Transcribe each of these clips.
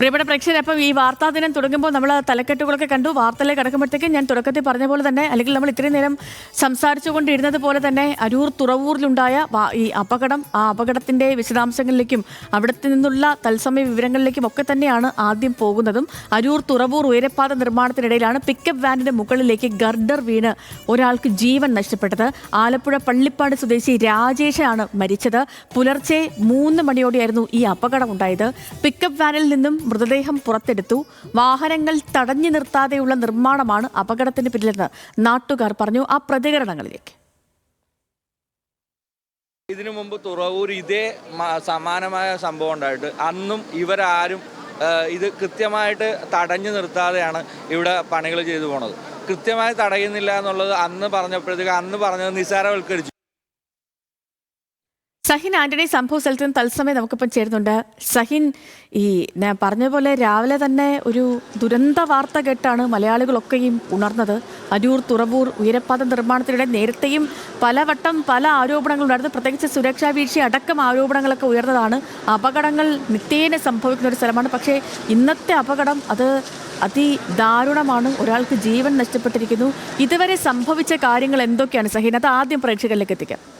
പ്രിയപ്പെട്ട പ്രേക്ഷകർ അപ്പം ഈ വാർത്താ ദിനം തുടങ്ങുമ്പോൾ നമ്മൾ തലക്കെട്ടുകളൊക്കെ കണ്ടു. വാർത്തയിലേക്ക് കിടക്കുമ്പോഴത്തേക്കും ഞാൻ തുടക്കത്തിൽ പറഞ്ഞ പോലെ തന്നെ അല്ലെങ്കിൽ നമ്മൾ ഇത്രയും നേരം സംസാരിച്ചുകൊണ്ടിരുന്നത് പോലെ തന്നെ അരൂർ തുറവൂരിലുണ്ടായ ഈ അപകടം ആ അപകടത്തിന്റെ വിശദാംശങ്ങളിലേക്കും അവിടത്തെ നിന്നുള്ള തത്സമയ വിവരങ്ങളിലേക്കും ഒക്കെ തന്നെയാണ് ആദ്യം പോകുന്നതും. അരൂർ തുറവൂർ ഉയരപ്പാത നിർമ്മാണത്തിനിടയിലാണ് പിക്കപ്പ് വാനിന്റെ മുകളിലേക്ക് ഗർഡർ വീണ് ഒരാൾക്ക് ജീവൻ നഷ്ടപ്പെട്ടത്. ആലപ്പുഴ പള്ളിപ്പാട് സ്വദേശി രാജേഷാണ് മരിച്ചത്. പുലർച്ചെ മൂന്ന് മണിയോടെയായിരുന്നു ഈ അപകടം ഉണ്ടായത്. പിക്കപ്പ് വാനിൽ നിന്നും മൃതദേഹം പുറത്തെടുത്തു. വാഹനങ്ങൾ തടഞ്ഞു നിർത്താതെയുള്ള നിർമ്മാണമാണ് അപകടത്തിന് പിന്നിലെന്ന് നാട്ടുകാർ പറഞ്ഞു. ആ പ്രതികരണങ്ങളിലേക്ക്. ഇതിനു മുമ്പ് തുറവൂർ ഇതേ സമാനമായ സംഭവം ഉണ്ടായിട്ട് അന്നും ഇവരാരും ഇത് കൃത്യമായിട്ട് തടഞ്ഞു നിർത്താതെയാണ് ഇവിടെ പണികൾ ചെയ്തു പോണത്. കൃത്യമായി തടയുന്നില്ല എന്നുള്ളത് അന്ന് പറഞ്ഞപ്പോഴത്തേക്ക് അന്ന് പറഞ്ഞത് നിസ്സാരവൽക്കരിച്ചു. സഹിൻ ആന്റണി സംഭവ സ്ഥലത്ത് നിന്ന് തത്സമയം നമുക്കിപ്പം ചേരുന്നുണ്ട്. സഹിൻ ഈ ഞാൻ പറഞ്ഞ പോലെ രാവിലെ തന്നെ ഒരു ദുരന്ത വാർത്ത കേട്ടാണ് മലയാളികളൊക്കെയും ഉണർന്നത്. അരൂർ തുറവൂർ ഉയരപ്പാത നിർമ്മാണത്തിനിടെ നേരത്തെയും പലവട്ടം പല ആരോപണങ്ങളുണ്ടായിരുന്നു പ്രത്യേകിച്ച് സുരക്ഷാ വീഴ്ച അടക്കം ആരോപണങ്ങളൊക്കെ ഉയർന്നതാണ്. അപകടങ്ങൾ നിത്യേന സംഭവിക്കുന്ന ഒരു സ്ഥലമാണ്. പക്ഷേ ഇന്നത്തെ അപകടം അത് അതിദാരുണമാണ്. ഒരാൾക്ക് ജീവൻ നഷ്ടപ്പെട്ടിരിക്കുന്നു. ഇതുവരെ സംഭവിച്ച കാര്യങ്ങൾ എന്തൊക്കെയാണ് സഹീൻ? അത് ആദ്യം പ്രേക്ഷകരിലേക്ക് എത്തിക്കാം.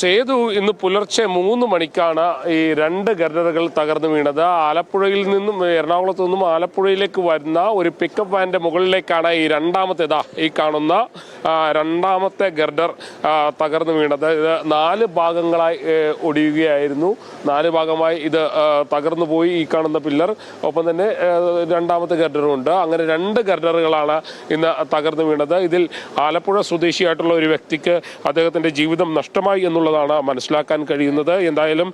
സേതു ഇന്ന് പുലർച്ചെ മൂന്ന് മണിക്കാണ് ഈ രണ്ട് ഗർഡറുകൾ തകർന്നു വീണത്. ആലപ്പുഴയിൽ നിന്നും എറണാകുളത്ത് നിന്നും ആലപ്പുഴയിലേക്ക് വരുന്ന ഒരു പിക്കപ്പ് വാനിന്റെ മുകളിലേക്കാണ് ഈ രണ്ടാമത്തേതാ ഈ കാണുന്ന രണ്ടാമത്തെ ഗർഡർ തകർന്നു വീണത്. ഇത് നാല് ഭാഗങ്ങളായി ഒടിയുകയായിരുന്നു. നാല് ഭാഗമായി ഇത് തകർന്നു പോയി ഈ കാണുന്ന പില്ലർ. ഒപ്പം തന്നെ രണ്ടാമത്തെ ഗർഡറും ഉണ്ട്. അങ്ങനെ രണ്ട് ഗർഡറുകളാണ് ഇന്ന് തകർന്നു വീണത്. ഇതിൽ ആലപ്പുഴ സ്വദേശിയായിട്ടുള്ള ഒരു വ്യക്തിക്ക് അദ്ദേഹത്തിന്റെ ജീവിതം നഷ്ടമായി എന്നുള്ളതാണ് മനസ്സിലാക്കാൻ കഴിയുന്നത്. എന്തായാലും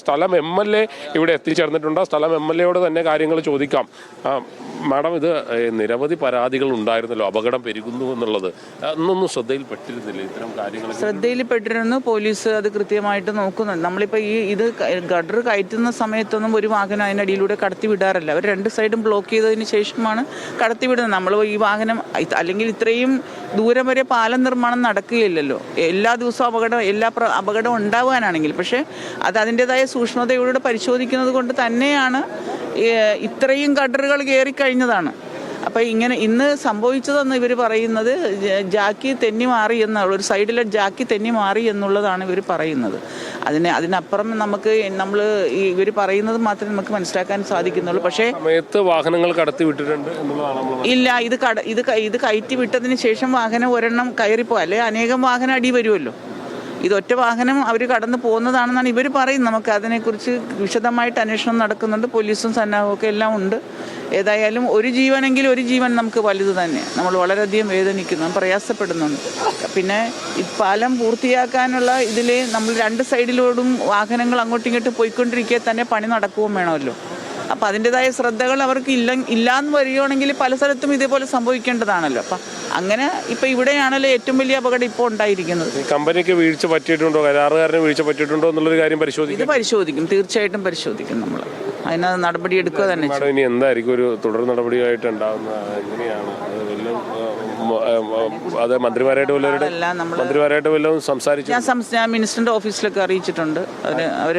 സ്ഥലം എം എൽ എ ഇവിടെ എത്തിച്ചേർന്നിട്ടുണ്ട്. സ്ഥലം എം എൽ എയോട് തന്നെ കാര്യങ്ങൾ ചോദിക്കാം. മാഡം ഇത് നിരവധി പരാതികൾ ഉണ്ടായിരുന്നല്ലോ. അപകടം പെരുകുന്നു എന്നുള്ളത്. അന്നൊന്നും ശ്രദ്ധയിൽപ്പെട്ടിരുന്നില്ല. ഇത്തരം കാര്യങ്ങൾ ശ്രദ്ധയിൽപ്പെട്ടിരുന്നു. പോലീസ് അത് കൃത്യമായിട്ട് നോക്കുന്നുണ്ട്. നമ്മളിപ്പോൾ ഈ ഇത് ഗഡർ കയറ്റുന്ന സമയത്തൊന്നും ഒരു വാഹനം അതിനടിയിലൂടെ കടത്തി വിടാറില്ല. അവർ രണ്ട് സൈഡും ബ്ലോക്ക് ചെയ്തതിന് ശേഷമാണ് കടത്തി വിടുന്നത്. നമ്മൾ ഈ വാഹനം അല്ലെങ്കിൽ ഇത്രയും ദൂരം വരെ പാലം നിർമ്മാണം നടക്കുകയില്ലല്ലോ. എല്ലാ ദിവസവും അപകടം എല്ലാ പ്ര അപകടം ഉണ്ടാവാനാണെങ്കിൽ. പക്ഷേ അത് അതിന്റെതായ സൂക്ഷ്മതയോടെ പരിശോധിക്കുന്നത് കൊണ്ട് തന്നെയാണ് ഇത്രയും കയറി കയറിക്കഴിഞ്ഞതാണ് അപ്പോൾ ഇങ്ങനെ ഇന്ന് സംഭവിച്ചതെന്ന് ഇവർ പറയുന്നത് ജാക്കി തെന്നി മാറി എന്നുള്ള ഒരു സൈഡിലെ ജാക്കി തെന്നി മാറി എന്നുള്ളതാണ് ഇവർ പറയുന്നത്. അതിന് അതിനപ്പുറം നമുക്ക് നമ്മൾ ഇവർ പറയുന്നത് മാത്രമേ നമുക്ക് മനസ്സിലാക്കാൻ സാധിക്കുന്നുള്ളൂ. പക്ഷേ സമയത്ത് വാഹനങ്ങൾ കടത്തി വിട്ടിട്ടുണ്ട് ഇല്ല ഇത് കട ഇത് ഇത് കയറ്റി വിട്ടതിന് ശേഷം വാഹനം ഒരെണ്ണം കയറിപ്പോ അല്ലെ അനേകം വാഹനം അടി വരുമല്ലോ. ഇതൊറ്റ വാഹനം അവർ കടന്നു പോകുന്നതാണെന്നാണ് ഇവർ പറയുന്നത്. നമുക്ക് അതിനെക്കുറിച്ച് വിശദമായിട്ട് അന്വേഷണം നടക്കുന്നുണ്ട്. പോലീസും സന്നാഹവും ഒക്കെ എല്ലാം ഉണ്ട്. ഏതായാലും ഒരു ജീവനെങ്കിലും ഒരു ജീവൻ നമുക്ക് വലുത് തന്നെ. നമ്മൾ വളരെയധികം വേദനിക്കുന്നു. പ്രയാസപ്പെടുന്നുണ്ട്. പിന്നെ ഈ പാലം പൂർത്തിയാക്കാനുള്ള ഇതിൽ നമ്മൾ രണ്ട് സൈഡിലോടും വാഹനങ്ങൾ അങ്ങോട്ടും ഇങ്ങോട്ടും പോയിക്കൊണ്ടിരിക്കെ തന്നെ പണി നടക്കുകയും വേണമല്ലോ. അപ്പം അതിന്റെതായ ശ്രദ്ധകൾ അവർക്ക് ഇല്ല ഇല്ലാന്ന് വരികയാണെങ്കിൽ പല സ്ഥലത്തും ഇതേപോലെ സംഭവിക്കേണ്ടതാണല്ലോ. അപ്പം അങ്ങനെ ഇപ്പം ഇവിടെയാണല്ലോ ഏറ്റവും വലിയ അപകടം ഇപ്പോൾ ഉണ്ടായിരിക്കുന്നത്. കമ്പനിക്ക് വീഴ്ച പറ്റിയിട്ടുണ്ടോ? കരാറുകാരന് വീഴ്ച പറ്റിയിട്ടുണ്ടോ എന്നുള്ളൊരു കാര്യം പരിശോധിക്കും ഇത് പരിശോധിക്കും. തീർച്ചയായിട്ടും പരിശോധിക്കും നമ്മൾ. അതിന് നടപടി എടുക്കുക തന്നെ ഇനി എന്തായിരിക്കും ഒരു തുടർ നടപടിയായിട്ട് ഉണ്ടാകുന്ന എങ്ങനെയാണ്? അത് മന്ത്രിമാരായിട്ട് വല്ലവരുടെ മന്ത്രിമാരായിട്ട് വല്ലതും സംസാരിച്ചു ഞാൻ സംസ് ഞാൻ മിനിസ്റ്ററിന്റെ ഓഫീസിലൊക്കെ അറിയിച്ചിട്ടുണ്ട്. അവർ അവർ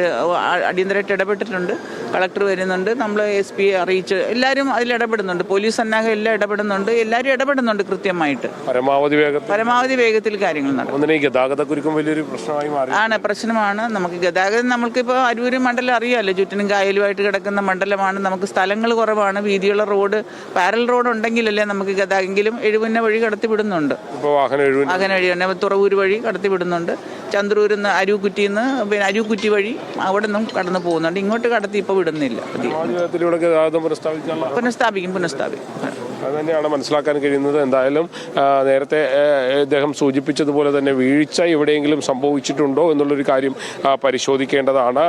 അടിയന്തരമായിട്ട് ഇടപെട്ടിട്ടുണ്ട്. കളക്ടർ വരുന്നുണ്ട്. നമ്മൾ എസ് പി അറിയിച്ച് എല്ലാവരും അതിൽ ഇടപെടുന്നുണ്ട്. പോലീസ് സന്നാഹം എല്ലാം ഇടപെടുന്നുണ്ട്. എല്ലാവരും ഇടപെടുന്നുണ്ട് കൃത്യമായിട്ട്. പരമാവധി വേഗത്തിൽ. പരമാവധി വേഗത്തിൽ കാര്യങ്ങൾ നടക്കും. ഗതാഗതക്കുരുക്കും വലിയൊരു പ്രശ്നമായി മാറി. ആണ് പ്രശ്നമാണ്. നമുക്ക് ഗതാഗതം നമ്മൾക്കിപ്പോൾ അരൂര് മണ്ഡലം അറിയാമല്ലോ ചുറ്റിനും കായലുമായിട്ട് കിടക്കുന്ന മണ്ഡലമാണ്. നമുക്ക് സ്ഥലങ്ങൾ കുറവാണ്. വീതിയുള്ള റോഡ് പാരൽ റോഡ് ഉണ്ടെങ്കിലല്ലേ നമുക്ക് ഗതാഗതം എങ്കിലും എഴുപുന്ന വഴി കടത്തി വിടുന്നുണ്ട് ഇപ്പോൾ വാഹനം എഴുപത് വാഹന വഴി തന്നെ തുറവൂര് വഴി കടത്തിവിടുന്നുണ്ട്. ചന്ദ്രൂരിൽ നിന്ന് അരൂക്കുറ്റിയിൽ നിന്ന് പിന്നെ അരൂക്കുറ്റി വഴി അവിടെ നിന്നും കടന്നു പോകുന്നുണ്ട്. ഇങ്ങോട്ട് കടത്തി ഇപ്പോൾ വിടുന്നില്ല ഗതാഗതം പുനഃസ്ഥാപിക്കാനുള്ള പുനഃസ്ഥാപിക്കും പുനഃസ്ഥാപിക്കും. അത് തന്നെയാണ് മനസ്സിലാക്കാൻ കഴിയുന്നത്. എന്തായാലും നേരത്തെ ഇദ്ദേഹം സൂചിപ്പിച്ചതുപോലെ തന്നെ വീഴ്ച എവിടെയെങ്കിലും സംഭവിച്ചിട്ടുണ്ടോ എന്നുള്ളൊരു കാര്യം പരിശോധിക്കേണ്ടതാണ്.